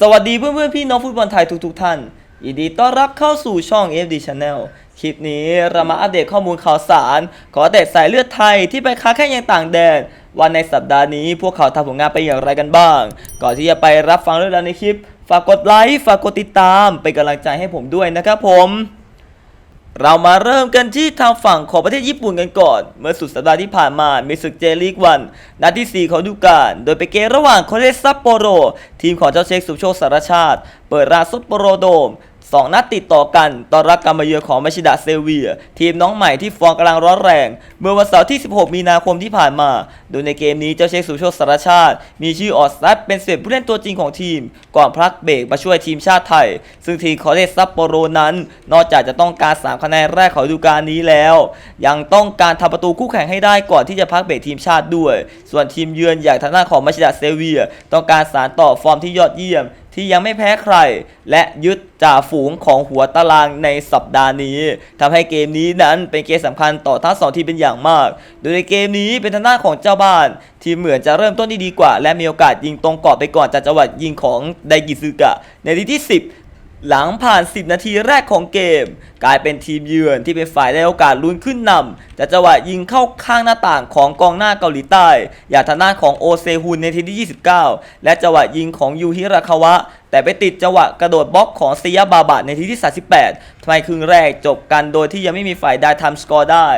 สวัสดีเพื่อนเพื่อนๆพี่น้องฟุตบอลไทยทุกๆท่านยินดีต้อนรับเข้าสู่ช่อง FD Channel คลิปนี้เรามาอัปเดตข้อมูลข่าวสาร ขอเตะสายเลือดไทยที่ไปค้าแข่งยังต่างแดนวันในสัปดาห์นี้พวกเขาทำผลงานไปอย่างไรกันบ้าง ก่อนที่จะไปรับฟังเรื่องราวในคลิป ฝากกดไลค์ ฝากกดติดตาม เป็นกำลังใจให้ผมด้วยนะครับผม เรามาเริ่มกันที่ทางฝั่งของประเทศญี่ปุ่นกันก่อน เมื่อสุดสัปดาห์ที่ผ่านมามีศึกเจลีกวันนัดที่ 4 ของดูกาลโดยไปเกมระหว่างโคเรซัปโปโร ทีมของเจ้าเชคสุโชคสารชาติ เปิดราซุปโปโรโดม สองนัดติดต่อกันตอนรับการมาเยือนของมาชิดะเซเวีย ทีมน้องใหม่ที่ฟอร์มกำลังร้อนแรง เมื่อวันเสาร์ที่ 16 มีนาคมที่ผ่านมา โดยในเกมนี้เจ้าเชคสุโชคสารชาติ มีชื่อออสซัดเป็นเสผู้เล่นตัวจริงของทีม ก่อนพลักเบรกมาช่วยทีมชาติไทย ซึ่งทีมคอเรซัปโปโรนั้น นอกจากจะต้องการ 3 คะแนนแรกของฤดูกาลนี้แล้ว ยังต้องการทำประตูคู่แข่งให้ได้ก่อนที่จะพักเบรกทีมชาติด้วย ส่วนทีมเยือนอย่างทางด้านของมาชิดะเซเวีย ต้องการสารต่อฟอร์มที่ยอดเยี่ยม ที่ยังไม่แพ้ใคร และยึดจ่าฝูงของหัวตารางในสัปดาห์นี้ทำให้เกมนี้นั้นเป็นเกมสำคัญต่อทั้งสองทีมเป็นอย่างมาก โดยในเกมนี้เป็นทางด้านของเจ้าบ้าน ทีมเหมือนจะเริ่มต้นที่ดีกว่า และมีโอกาสยิงตรงกรอบไปก่อนจากจังหวะยิงของไดกิซึกะ ในทีที่ 10 หลังผ่าน 10 นาทีแรกของเกม กลายเป็นทีมเยือนที่เป็นฝ่ายได้โอกาสลุ้นขึ้นนำจากจังหวะยิงเข้าข้างหน้าต่างของกองหน้าเกาหลีใต้ อย่างทางด้านของโอเซฮุนในทีที่ 29 และจังหวะยิงของยูฮิราคาวะ แต่ไปติดจังหวะกระโดดบล็อกของซียาบาบะในทีที่ 38ทำไมครึ่งแรกจบกันโดยที่ยังไม่มีฝ่ายใดทำสกอร์ได้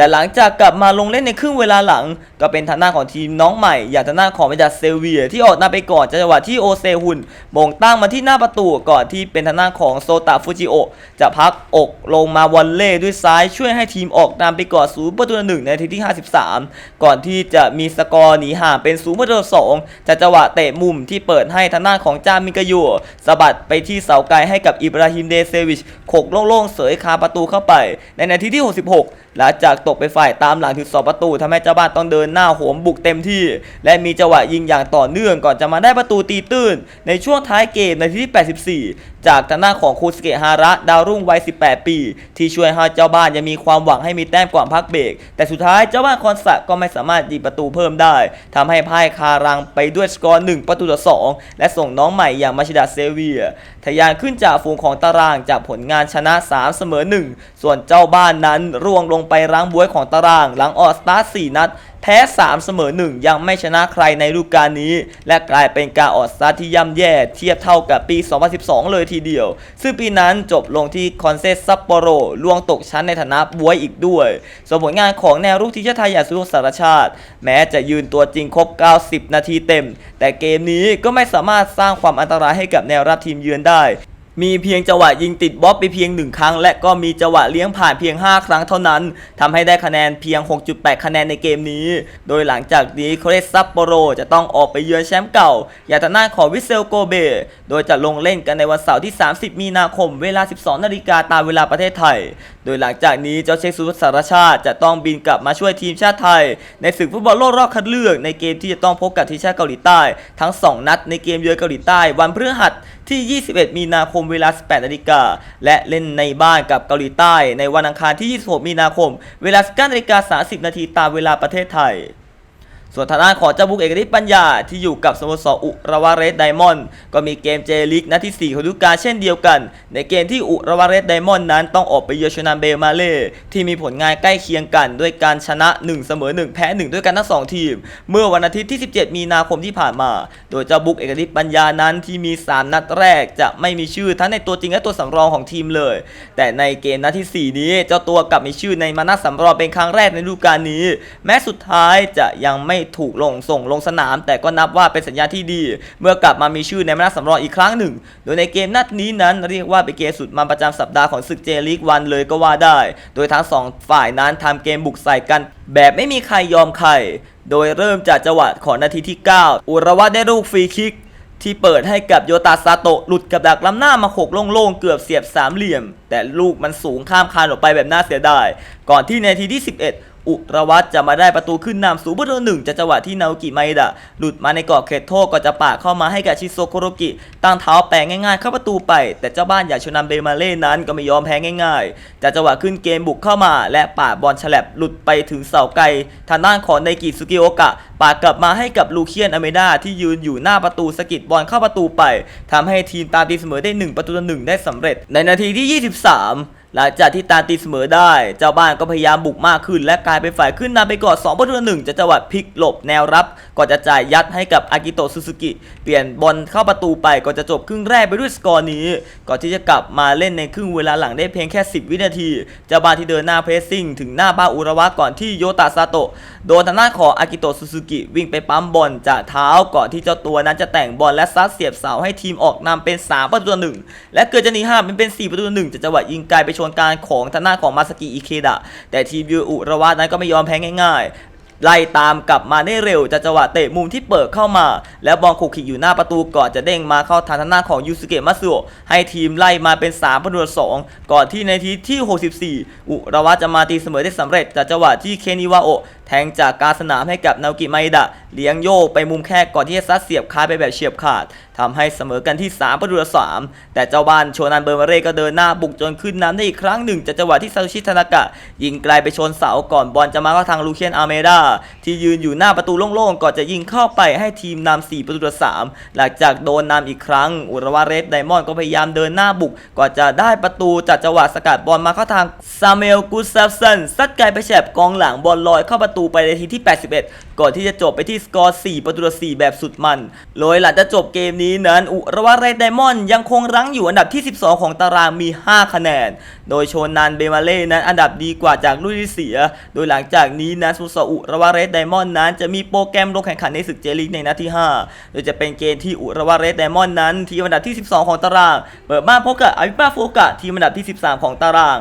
แต่หลังจากกลับมาลงเล่นในครึ่งเวลาหลัง ก็เป็นทางหน้าของทีมน้องใหม่ อย่างทางหน้าของเมดาเซเวีย ที่ออกหน้าไปก่อนจังหวะที่โอเซฮุนมงตั้งมาที่หน้าประตูก่อนที่เป็นทางหน้าของโซตะฟูจิโอจะพักอกลงมาวอลเล่ด้วยซ้ายช่วยให้ทีมออกนำไปก่อนศูนย์ประตูหนึ่งในนาทีที่ 53 ก่อนที่จะมีสกอร์หนีห่างเป็นศูนย์ประตูสองจากจังหวะเตะมุมที่เปิดให้ทางหน้าของจามิกายูสะบัดไปที่เสาไกลให้กับอิบราฮิมเดเซวิชโขกโล่งๆเสยคาประตูเข้าไป ในนาทีที่ 66หลังจากตกไปฝ่ายตามหลังถึง2ประตูทำให้เจ้าบ้านต้องเดินหน้าโหมบุกเต็มที่ และมีจังหวะยิงอย่างต่อเนื่องก่อนจะมาได้ประตูตีตื้น ในช่วงท้ายเกมในทีที่ 84 จากทางหน้าของคูสเกฮาระดาวรุ่งวัย 18 ปี ที่ช่วยให้เจ้าบ้านยังมีความหวังให้มีแต้มก่อนพักเบรกแต่สุดท้ายเจ้าบ้านคอนสะก็ไม่สามารถยิงประตูเพิ่มได้ทำให้พ่ายคารังไปด้วยสกอร์1ประตูต่อ2และส่งน้องใหม่อย่างมาชิดาเซเวียทะยานขึ้นจากฝูงของตารางจากผลงานชนะ 3 เสมอ 1 ส่วนเจ้าบ้านนั้นร่วงลงไปรั้งบวยของตาราง หลังออกสตาร์ท4นัด แพ้ 3 เสมอ 1 ยังไม่ชนะใครในฤดูกาลนี้ และกลายเป็นการออกสตาร์ทที่ย่ำแย่ เทียบเท่ากับปี 2012 เลยทีเดียว ซึ่งปีนั้นจบลงที่คอนเซซัปโปโรล่วงตกชั้นในฐานะบวยอีกด้วย ส่วนผลงานของแนวรุกทีมชาติไทยอย่างสุรสารชาติ แม้จะยืนตัวจริงครบ 90 นาทีเต็ม แต่เกมนี้ก็ไม่สามารถสร้างความอันตรายให้กับแนวรับทีมเยือนได้ มีเพียงจังหวะยิงติดบล็อกไปเพียงหนึ่งครั้ง และก็มีจังหวะเลี้ยงผ่านเพียง 5 ครั้งเท่านั้นทำให้ได้คะแนนเพียง 6.8 คะแนนในเกมนี้ โดยหลังจากนี้โคเรซัปโปโรจะต้องออกไปเยือนแชมป์เก่า ยาตานาของวิเซลโกเบ โดยจะลงเล่นกันในวันเสาร์ที่ 30 มีนาคม เวลา 12 นาฬิกาตามเวลาประเทศไทยโดยหลังจากนี้เจ้าเชคสุสารชาติจะต้องบินกลับมาช่วยทีมชาติไทย ในศึกฟุตบอลโลกรอบคัดเลือกในเกมที่จะต้องพบกับทีมชาติเกาหลีใต้ ทั้ง 2 นัดในเกมเยือนเกาหลีใต้ วันพฤหัสที่ 21 มีนาคมเวลา 18 นาฬิกา และเล่นในบ้านกับเกาหลีใต้ ในวันอังคารที่ 26 มีนาคม เวลา 19นาฬิกา 30 นาทีตามเวลาประเทศไทย ส่วนทางด้านของเจ้าบุกเอกฤทธิ์ปัญญาที่อยู่กับสโมสรอุรวาเรสไดมอนด์ก็มีเกมเจลิกนัดที่ 4 ของฤดูกาลเช่นเดียวกัน ในเกมที่อุรวาเรสไดมอนด์นั้นต้องออกไปเยือนชนันเบลมาเล่ที่มีผลงานใกล้เคียงกัน ด้วยการชนะ 1 เสมอ 1 แพ้ 1 ด้วยกันทั้ง 2 ทีม เมื่อวันอาทิตย์ที่ 17 มีนาคมที่ผ่านมา โดยเจ้าบุกเอกฤทธิ์ปัญญานั้นที่มี 3 นัดแรกจะไม่มีชื่อทั้งในตัวจริงและตัวสำรองของทีมเลย แต่ในเกมนัดที่ 4 นี้เจ้าตัวกลับมีชื่อในมานัดสำรองเป็นครั้งแรกในฤดูกาลนี้ แม้สุดท้ายจะยังไม่ถูกลงส่งลงสนาม แต่ก็นับว่าเป็นสัญญาณที่ดี เมื่อกลับมามีชื่อในมานัดสำรองอีกครั้งหนึ่ง โดยในเกมนัดนี้นั้นเรียกว่าเป็นเกมสุดมันประจำสัปดาห์ของศึกเจลีกวันเลยก็ว่าได้ โดยทั้งสองฝ่ายนั้นทำเกมบุกใส่กัน แบบไม่มีใครยอมใคร โดยเริ่มจากจังหวะของนาทีที่ 9 อุระวะได้ลูกฟรีคิกที่เปิดให้กับโยตาซาโตะหลุดกับดักล้ำหน้ามาโขกโล่งๆ เกือบเสียบสามเหลี่ยม แต่ลูกมันสูงข้ามคานออกไปแบบน่าเสียดาย ก่อนที่ในาทีที่ 11 อุรวัตจะมาได้ประตูขึ้นนำสูงประตูหนึ่งจากจังหวะที่นาโอกิไมดะ หลุดมาในกรอบเขตโทษก็จะปาดเข้ามาให้กับชิโซโคโรกิ ตั้งเท้าแปลงง่ายๆ เข้าประตูไป แต่เจ้าบ้านอย่างชนันเบมาเล่นั้นก็ไม่ยอมแพ้ง่ายๆจากจังหวะขึ้นเกมบุกเข้ามา และปาดบอลฉลับหลุดไปถึงเสาไกลทางด้านของไนกิสุกิโอกะปาดกลับมาให้กับลูเคียนอเมดาที่ยืนอยู่หน้าประตูสะกิดบอลเข้าประตูไปทำให้ทีมตามตีเสมอได้หนึ่งประตูต่อหนึ่งได้สำเร็จ ในนาทีที่ 23 หลังจากที่ตาตีเสมอได้ เจ้าบ้านก็พยายามบุกมากขึ้น และกลายเป็นฝ่ายขึ้นนำไปก่อน2ประตูต่อหนึ่งจากจังหวะพลิกหลบแนวรับก่อนจะจ่ายยัดให้กับอากิโตะซูซูกิเปลี่ยนบอลเข้าประตูไปก่อนจะจบครึ่งแรกไปด้วยสกอร์นี้ ก่อนที่จะกลับมาเล่นในครึ่งเวลาหลังได้เพียงแค่ 10 วินาที เจ้าบ้านที่เดินหน้าเพรสซิ่งถึงหน้าบ้าอุระวะก่อนที่โยตาซาโตะโดนทางด้านของอากิโตะซูซูกิวิ่งไปปั๊มบอลจากเท้าก่อนที่เจ้าตัวนั้นจะแต่งบอลและซัดเสียบเสาให้ทีมออกนำเป็น3ประตูต่อหนึ่งและเกิดจะหนีห้าเป็นเป็น4ประตูต่อหนึ่งจากจังหวะยิงไกลไปชนการของทางด้านของมาสกิอิเคดะแต่ทีมยูอุระวะนั้นก็ไม่ยอมแพ้ง่ายๆไล่ตามกลับมาได้เร็วจะจังหวะเตะมุมที่เปิดเข้ามา แล้วบอลขลุกขลิกอยู่หน้าประตูก่อนจะเด้งมาเข้าทางทางหน้าของยูสุเกะมัตสึโอะให้ทีมไล่มาเป็น3ประตูต่อสองก่อนที่ในทีที่ 64 อุระวะจะมาตีเสมอได้สำเร็จจากจังหวะที่เคนิวาโอะ แทงจากกลาสนามให้กับนากิไมดะ เลี้ยงโยกไปมุมแคบก่อนที่จะซัดเสียบคาไปแบบเฉียบขาดทำให้เสมอกันที่ 3 ประตูต่อสามแต่เจ้าบ้านโชนันเบอร์มาเร่ก็เดินหน้าบุกจนขึ้นนำได้อีกครั้งหนึ่งจากจังหวะที่ซาโตชิทานากะ ยิงไกลไปชนเสาก่อนบอลจะมาเข้าทางลูเคียนอาเมดาที่ยืนอยู่หน้าประตูโล่งๆก่อนจะยิงเข้าไปให้ทีมนำ4ประตูต่อสามหลังจากโดนนำอีกครั้ง อุรวาเรสไดมอนด์ก็พยายามเดินหน้าบุกก่อนจะได้ประตูจากจังหวะสกัดบอลมาเข้าทางซาเมลกูซาฟสันซัดไกลไปแฉบกองหลังบอลลอยเข้าประตูไปในทีที่ 81 ก่อนที่จะจบไปที่สกอร์ 4 ประตูต่อ4แบบสุดมัน โดยหลังจากจบเกมนี้นั้น อุระวาเรสไดมอนด์ยังคงรั้งอยู่อันดับที่ 12 ของตารางมี 5 คะแนน โดยโชนันเบมาเล่นั้นอันดับดีกว่าจากลูกที่เสีย โดยหลังจากนี้นะสุสอุระวาเรสไดมอนด์นั้น จะมีโปรแกรมลงแข่งขันในศึกเจลีกในนัดที่ 5 โดยจะเป็นเกมที่อุระวาเรสไดมอนด์นั้นทีมอันดับที่ 12 ของตาราง เปิดบ้านพบกับอาวิปาโฟกะทีมอันดับที่ 13 ของตาราง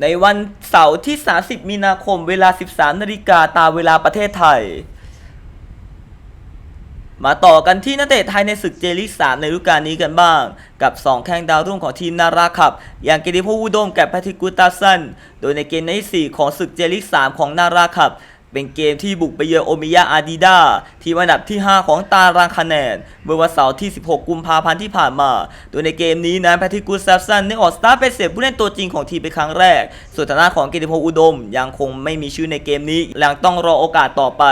ในวันเสาร์ที่ 30 มีนาคม เวลา 13 นาฬิกาตามเวลาประเทศไทย มาต่อกันที่นักเตะไทยในศึกเจลีก3ในฤดูกาลนี้กันบ้าง กับ 2 แข้งดาวรุ่งของทีมนาราขับ อย่างเกดิพวูดมกับแพทริกกูตาสัน โดยในเกมในที่4ของศึกเจลีก3ของนาราขับ เป็นเกมที่บุกไปเยือนโอมิยาอาดิดาทีมอันดับที่ 5 ของตารางคะแนน เมื่อวันเสาร์ที่ 16 กุมภาพันธ์ที่ผ่านมา โดยในเกมนี้นั้นแพทริกูซาฟสันได้ออกสตาร์เป็นเสียผู้เล่นตัวจริงของทีมเป็นครั้งแรก ส่วนทางด้านของเกติพงษ์อุดม ยังคงไม่มีชื่อในเกมนี้ยังต้องรอโอกาสต่อไป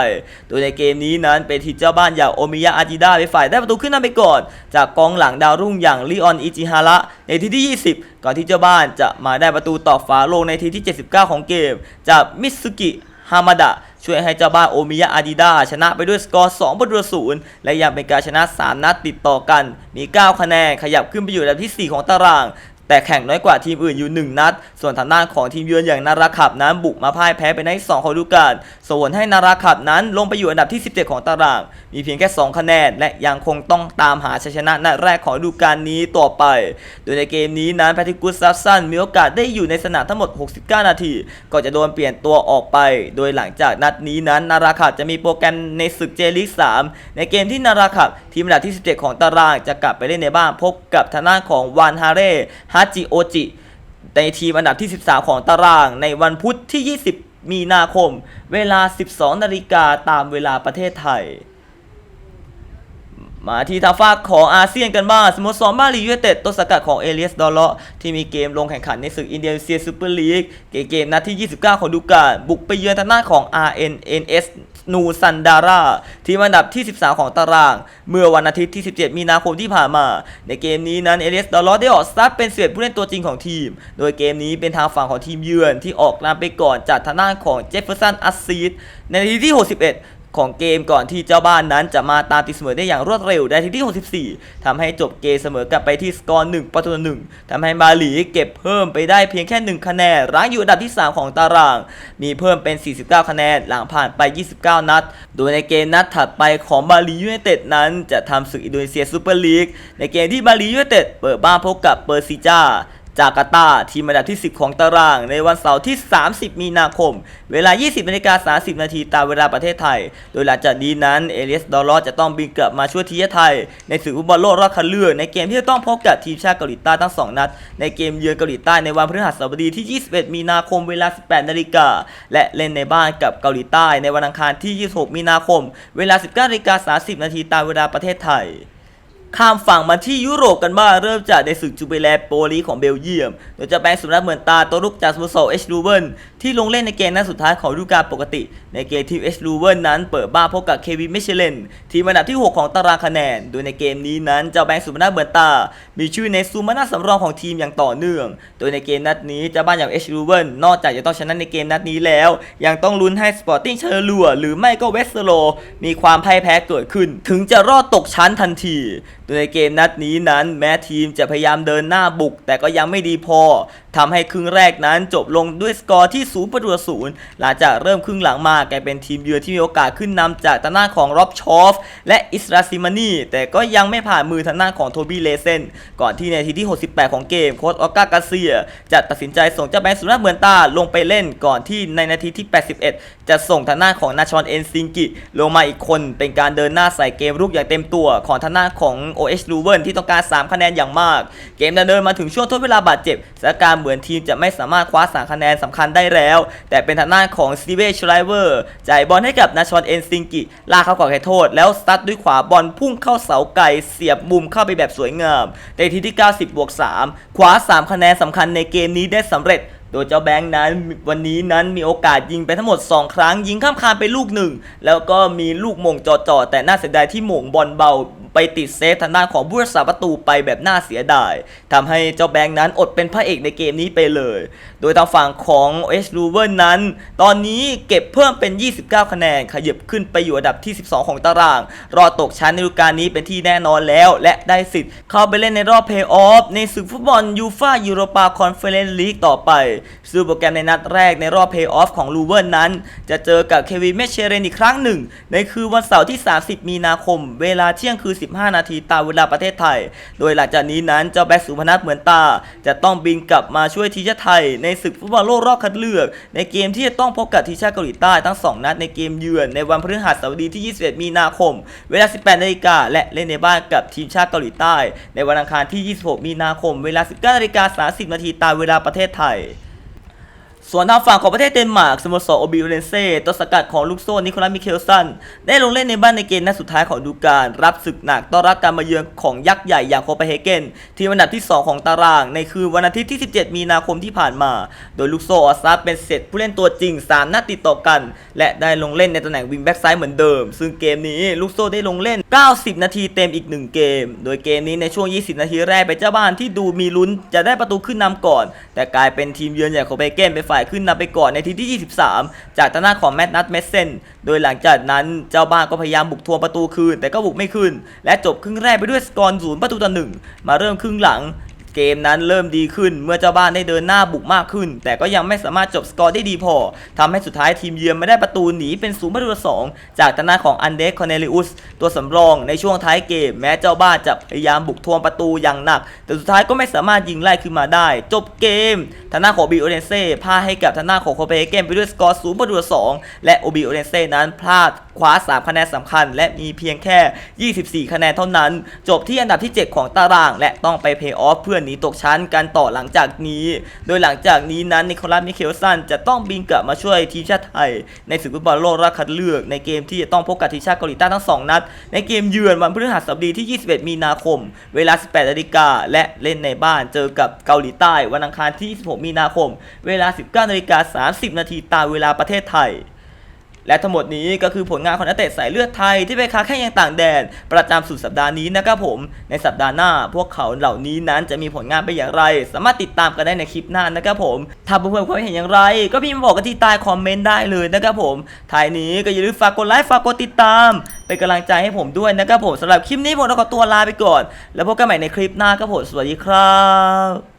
โดยในเกมนี้นั้นเป็นทีมเจ้าบ้านอย่างโอมิยาอาดิดาเป็นฝ่ายได้ประตูขึ้นนำไปก่อน จากกองหลังดาวรุ่งอย่างลีออนอิจิฮาระในทีที่ 20 ก่อนที่เจ้าบ้านจะมาได้ประตูต่อฝาโลงในทีที่ 79 ของเกม จากมิสุกิฮามาดะ ช่วยให้เจ้าบ้านโอมิยะอาดิดาชนะไปด้วยสกอร์2ประตูศูนย์และยังเป็นการชนะ 3 นัดติดต่อกัน มี 9 คะแนนขยับขึ้นไปอยู่อันดับที่ 4 ของตาราง แต่แข่งน้อยกว่าทีมอื่นอยู่ 1 นัด ส่วนทางด้านของทีมเยือนอย่างนาราขับนั้นบุกมาพ่ายแพ้ไปในสองของฤดูกาลส่วนให้นาราขับนั้นลงไปอยู่อันดับที่ 17 ของตาราง มีเพียงแค่ 2 คะแนน และยังคงต้องตามหาชัยชนะนัดแรกของฤดูกาลนี้ต่อไป โดยในเกมนี้นั้นแพทริกุสซัฟสันมีโอกาสได้อยู่ในสนามทั้งหมด 69 นาทีก่อนจะโดนเปลี่ยนตัวออกไป โดยหลังจากนัดนี้นั้นนาราขับจะมีโปรแกรมในศึกเจลีก3ในเกมที่นาราขับทีมอันดับที่ 17 ของตารางจะกลับไปเล่นในบ้านพบกับทางด้านของวานฮาเร่อาจิโอจิ ในทีมอันดับที่ 13 ของตาราง ในวันพุธที่ 20 มีนาคม เวลา 12 นาฬิกาตามเวลาประเทศไทย มาที่ทางฝากของอาเซียนกันบ้างสโมสรบาลียูไนเต็ดต้นสังกัดของเอเลียสดอลเลาะที่มีเกมลงแข่งขันในศึกอินเดียเซียซูเปอร์ลีกเกมนัดที่ 29 ของดูกาบุกไปเยือนทางด้านของ RNNS นูซันดาราทีมอันดับที่ 13 ของตาราง เมื่อวันอาทิตย์ที่ 17 มีนาคมที่ผ่านมา ในเกมนี้นั้นเอเลียสดอลเลาะได้ออกสตาร์ทเป็นเสียผู้เล่นตัวจริงของทีม โดยเกมนี้เป็นทางฝั่งของทีมเยือนที่ออกนำไปก่อนจากทางด้านของเจฟเฟอร์สันอัสซีดในนาทีที่ 61 ของเกมก่อนที่เจ้าบ้านนั้นจะมาตามตีเสมอได้อย่างรวดเร็วในนาทีที่ 64ทำให้จบเกมเสมอกลับไปที่สกอร์1ประตูต่อหนึ่งทำให้บาหลีเก็บเพิ่มไปได้เพียงแค่ 1 คะแนนรั้งอยู่อันดับที่ 3 ของตาราง มีเพิ่มเป็น 49 คะแนนหลังผ่านไป 29 นัด โดยในเกมนัดถัดไปของบาหลียูไนเต็ดนั้น จะทำศึกอินโดนีเซียซูเปอร์ลีกในเกมที่บาหลียูไนเต็ดเปิดบ้านพบกับเปอร์ซิจ้า จาการ์ตาทีมอันดับที่ 10 ของตาราง ในวันเสาร์ที่ 30 มีนาคม เวลา 20นาฬิกา30 นาทีตามเวลาประเทศไทย โดยหลังจากนี้นั้นเอเลสดอลลอจะต้องบินกลับมาช่วยทีมชาติไทย ในศึกฟุตบอลโลกรอบคัดเลือกในเกมที่จะต้องพบกับทีมชาติเกาหลีใต้ทั้ง 2 นัด ในเกมเยือนเกาหลีใต้ในวันพฤหัสบดีที่ 21 มีนาคมเวลา 18 นาฬิกาและเล่นในบ้านกับเกาหลีใต้ในวันอังคารที่ 26 มีนาคม เวลา 19นาฬิกา30 นาทีตามเวลาประเทศไทย ข้ามฝั่งมาที่ยุโรปกันบ้างเริ่มจากในศึกจูเปแลโปลีของเบลเยียมโดยจะแบงสุนัขเหมือนตาตัวรุกจากสโมสรเอชลูเวนที่ลงเล่นในเกมนัดสุดท้ายของฤดูกาลปกติ ในเกมที่เอชลูเวนนั้นเปิดบ้านพบกับเควินเมเชเลนทีมอันดับที่ 6 ของตารางคะแนน โดยในเกมนี้นั้นเจ้าแบงสุนัขเหมือนตา มีชื่อในซูมานาสำรองของทีมอย่างต่อเนื่อง โดยในเกมนัดนี้เจ้าบ้านอย่างเอชลูเวนนอกจากจะต้องชนะในเกมนัดนี้แล้ว ยังต้องลุ้นให้สปอร์ติ้งเชอร์ลัวหรือไม่ก็เวสโลมีความพ่ายแพ้เกิดขึ้น ถึงจะรอดตกชั้นทันที โดยในเกมนัดนี้นั้น แม้ทีมจะพยายามเดินหน้าบุก แต่ก็ยังไม่ดีพอทำให้ครึ่งแรกนั้นจบลงด้วยสกอร์ที่0ประตูศูนย์หลังจากเริ่มครึ่งหลังมากลายเป็นทีมเยือนที่มีโอกาสขึ้นนำจากทางด้านของร็อบชอฟและอิสราซิมานีแต่ก็ยังไม่ผ่านมือทางด้านของโทบี้เลเซนก่อนที่ในนาทีที่ 68 ของเกมโค้ชออกากาเซีย จะตัดสินใจส่งเจ้าแบงค์สุนัขเมือนตาลงไปเล่นก่อนที่ในนาทีที่ 81 จะส่งทางด้าของนาชอนเอนซิงกิ ลงมาอีกคนเป็นการเดินหน้าใส่เกมรุกอย่างเต็มตัวของทางด้าของ OH l u v e n ที่ต้องการ 3 คะแนนอย่างมาก เกมดำเนินมาถึงช่วงทดเวลาบาดเจ็บสถานการณ์เหมือนทีมจะไม่สามารถคว้า3คะแนนสำคัญได้แล้ว แต่เป็นทางด้านของซีเวชไลเวอร์จ่ายบอลให้กับนาชอนเอนซิงกิลากเข้ากรอบเขตโทษ แล้วสตัดด้วยขวาบอลพุ่งเข้าเสาไกลเสียบมุมเข้าไปแบบสวยงามในทีที่ 90 บวก 3 คว้า 3 คะแนนสำคัญในเกมนี้ได้สำเร็จโดยเจ้าแบงค์นั้นวันนี้นั้นมีโอกาสยิงไปทั้งหมด 2 ครั้งยิงข้ามคานไปลูกหนึ่ง แล้วก็มีลูกหม่งจอๆแต่น่าเสียดายที่หม่งบอลเบา ไปติดเซฟทางด้านของผู้รักษาประตูไปแบบน่าเสียดายทำให้เจ้าแบงค์นั้นอดเป็นพระเอกในเกมนี้ไปเลย โดยทางฝั่งของเอชลูเวนนั้น ตอนนี้เก็บเพิ่มเป็น 29 คะแนน ขยับขึ้นไปอยู่อันดับที่ 12 ของตาราง รอตกชั้นในฤดูกาลนี้เป็นที่แน่นอนแล้ว และได้สิทธิ์เข้าไปเล่นในรอบเพย์ออฟในศึกฟุตบอลยูฟ่ายูโรปาคอนเฟอเรนซ์ลีกต่อไปซึ่งโปรแกรมในนัดแรกในรอบเพย์ออฟของลูเวนนั้น จะเจอกับเควินเมชเชเรนอีกครั้งหนึ่ง ในคืนวันเสาร์ที่ 30 มีนาคม เวลาเที่ยงคืน 15 นาทีตามเวลาประเทศไทย โดยหลังจากนี้นั้นเจ้าแบ็กสุพนัทเหมือนตา จะต้องบินกลับมาช่วยทีมชาติไทยในศึกฟุตบอลโลกรอบคัดเลือก ในเกมที่จะต้องพบกับทีมชาติเกาหลีใต้ทั้ง 2 นัดในเกมเยือน ในวันพฤหัสบดีที่ 21 มีนาคม เวลา 18นาฬิกาและเล่นในบ้านกับทีมชาติเกาหลีใต้ ในวันอังคารที่ 26 มีนาคม เวลา 19นาฬิกา30นาทีตามเวลาประเทศไทย ส่วนทางฝั่งของประเทศเดนมาร์กสโมสรโอบิเรนเซ่ต้นสกัดของลูกโซ่นิโคลัสมิเคลสันได้ลงเล่นในบ้านในเกมนัดสุดท้ายของฤดูกาลรับศึกหนักต้อนรับการมาเยือนของยักษ์ใหญ่อย่างโคเปนเฮเกนทีมอันดับที่ 2 ของตาราง ในคืนวันอาทิตย์ที่ 17 มีนาคมที่ผ่านมา โดยลูกโซ่ออซาเป็นเซตผู้เล่นตัวจริง 3 นัดติดต่อกัน และได้ลงเล่นในตำแหน่งวิงแบ็กซ้ายเหมือนเดิม ซึ่งเกมนี้ลูกโซ่ได้ลงเล่น 90 นาทีเต็มอีก 1 เกม โดยเกมนี้ในช่วง 20 นาทีแรกเป็นเจ้าบ้านที่ดูมีลุ้นจะได้ประตูขึ้นนำก่อน แต่กลายเป็นทีมเยือนอย่างโคเปนเฮเกนเป็นฝ่ายขึ้นนำไปก่อนในทีที่ 23 จากทางหน้าของแมตต์นัทเมสเซนโดยหลังจากนั้นเจ้าบ้านก็พยายามบุกทวงประตูคืน แต่ก็บุกไม่ขึ้น และจบครึ่งแรกไปด้วยสกอร์ศูนย์ประตูต่อหนึ่งมาเริ่มครึ่งหลัง เกมนั้นเริ่มดีขึ้นเมื่อเจ้าบ้านได้เดินหน้าบุกมากขึ้น แต่ก็ยังไม่สามารถจบสกอร์ได้ดีพอทำให้สุดท้ายทีมเยือนไม่ได้ประตูหนีเป็นศูนย์ประตูสองจากทางหน้าของอันเดสคอนเนลิอุสตัวสำรองในช่วงท้ายเกม แม้เจ้าบ้านจะพยายามบุกทวงประตูอย่างหนัก แต่สุดท้ายก็ไม่สามารถยิงไล่ขึ้นมาได้ จบเกมทางหน้าของบีโอเรนเซ่พลาดให้กับทางหน้าของโคเปนเฮเกนไปด้วยสกอร์ศูนย์ประตูสองและโอบีโอเรนเซ่นั้นพลาดคว้า 3 คะแนนสำคัญ และมีเพียงแค่ 24 คะแนนเท่านั้น จบที่อันดับที่ 7 ของตาราง และต้องไปเพย์ออฟเพื่อหนีตกชั้นกันต่อหลังจากนี้ โดยหลังจากนี้นั้นนิโคลัสมิเคลสันจะต้องบินกลับมาช่วยทีมชาติไทย ในศึกฟุตบอลโลกรอบคัดเลือกในเกมที่จะต้องพบกับทีมชาติเกาหลีใต้ทั้ง 2 นัด ในเกมเยือนวันพฤหัสบดีที่ 21 มีนาคม เวลา 18นาฬิกาและเล่นในบ้านเจอกับเกาหลีใต้วันอังคารที่ 26 มีนาคม เวลา 19นาฬิกา30นาทีตามเวลาประเทศไทย และทั้งหมดนี้ก็คือผลงานของนักเตะสายเลือดไทยที่ไปค้าแข่งยังต่างแดน ประจำสุดสัปดาห์นี้นะครับผม ในสัปดาห์หน้า พวกเขาเหล่านี้นั้นจะมีผลงานไปอย่างไร สามารถติดตามกันได้ในคลิปหน้านะครับผม ถ้าเพื่อนๆความเห็นอย่างไร ก็พิมพ์มาบอกกันที่ใต้คอมเมนต์ได้เลยนะครับผมท้ายนี้ก็อย่าลืมฝากกดไลค์ฝากกดติดตาม เป็นกำลังใจให้ผมด้วยนะครับผมสำหรับคลิปนี้ผมต้องขอตัวลาไปก่อน แล้วพบกันใหม่ในคลิปหน้าครับผมสวัสดีครับ